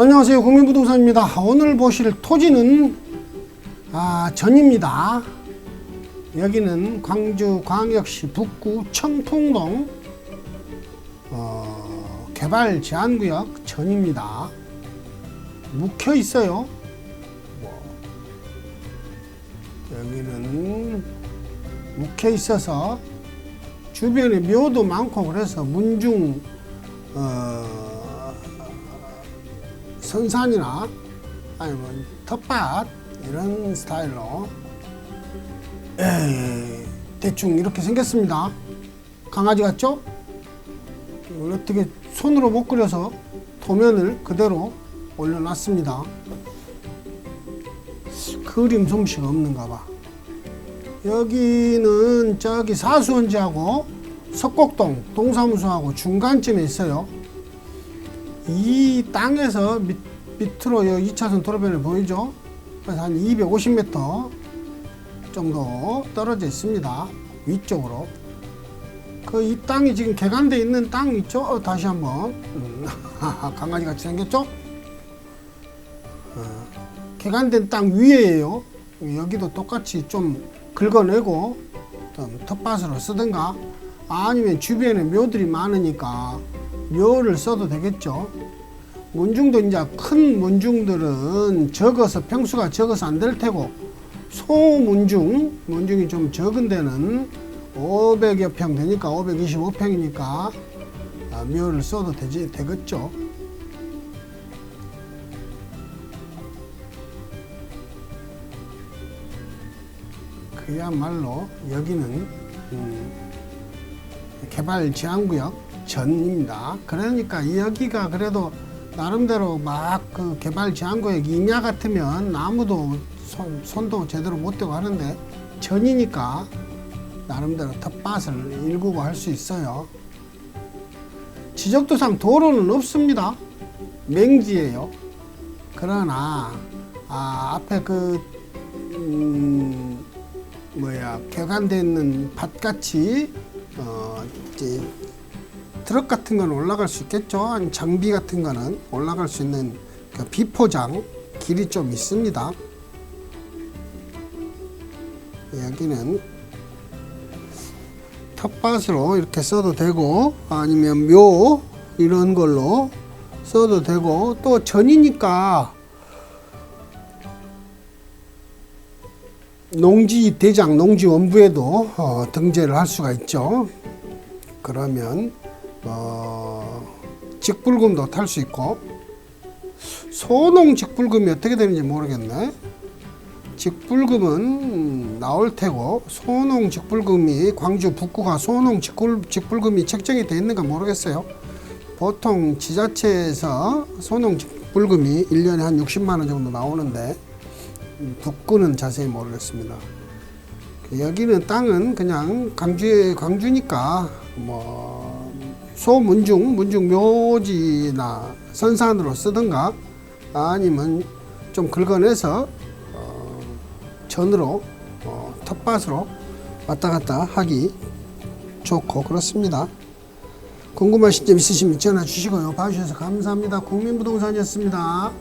안녕하세요. 국민부동산입니다. 오늘 보실 토지는 아, 전입니다. 여기는 광주광역시 북구 청풍동 어, 개발 제한구역 전입니다. 묵혀 있어요. 뭐, 여기는 묵혀 있어서 주변에 묘도 많고 그래서 문중 어, 선산이나 아니면 텃밭 이런 스타일로 에이, 대충 이렇게 생겼습니다. 강아지 같죠? 어떻게 손으로 못 그려서 도면을 그대로 올려놨습니다. 그림 솜씨가 없는가 봐. 여기는 저기 사수원지하고 석곡동 동사무소하고 중간쯤에 있어요. 이 땅에서 밑, 밑으로 여 2차선 도로변을 보이죠? 그래서 한 250m 정도 떨어져 있습니다. 위쪽으로. 그 이 땅이 지금 개간돼 있는 땅 있죠? 어, 다시 한번 음, 강아지 같이 생겼죠? 어, 개간된 땅 위에예요. 여기도 똑같이 좀 긁어내고 좀 텃밭으로 쓰든가 아니면 주변에 묘들이 많으니까 묘를 써도 되겠죠. 문중도 이제 큰 문중들은 적어서 평수가 적어서 안 될 테고 소문중 문중이 좀 적은 데는 500여 평 되니까 525평이니까 아, 묘를 써도 되지 되겠죠. 그야말로 여기는 음, 개발 제한구역 전입니다. 그러니까 여기가 그래도 나름대로 막 그 개발 제한구역 이냐 같으면 나무도 손, 손도 제대로 못 대고 하는데 전이니까 나름대로 텃밭을 일구고 할 수 있어요. 지적도상 도로는 없습니다. 맹지예요. 그러나 아, 앞에 그 음, 뭐야 개간돼 있는 밭같이 어 트럭 같은 건 올라갈 수 있겠죠. 장비 같은 거는 올라갈 수 있는 그 비포장 길이 좀 있습니다. 여기는 텃밭으로 이렇게 써도 되고 아니면 묘 이런 걸로 써도 되고 또 전이니까 농지 대장 농지 원부에도 어, 등재를 할 수가 있죠. 그러면 어, 직불금도 탈 수 있고 소농 직불금이 어떻게 되는지 모르겠네. 직불금은 나올 테고 소농 직불금이 광주 북구가 소농 직불, 직불금이 책정이 돼 있는가 모르겠어요. 보통 지자체에서 소농 직불금이 1년에 한 60만 원 정도 나오는데 북구는 자세히 모르겠습니다. 여기는 땅은 그냥 광주에 광주니까 뭐 소문중 문중 묘지나 선산으로 쓰든가 아니면 좀 긁어내서 어, 전으로 어, 텃밭으로 왔다 갔다 하기 좋고 그렇습니다. 궁금하신 점 있으시면 전화 주시고요. 봐주셔서 감사합니다. 국민부동산이었습니다.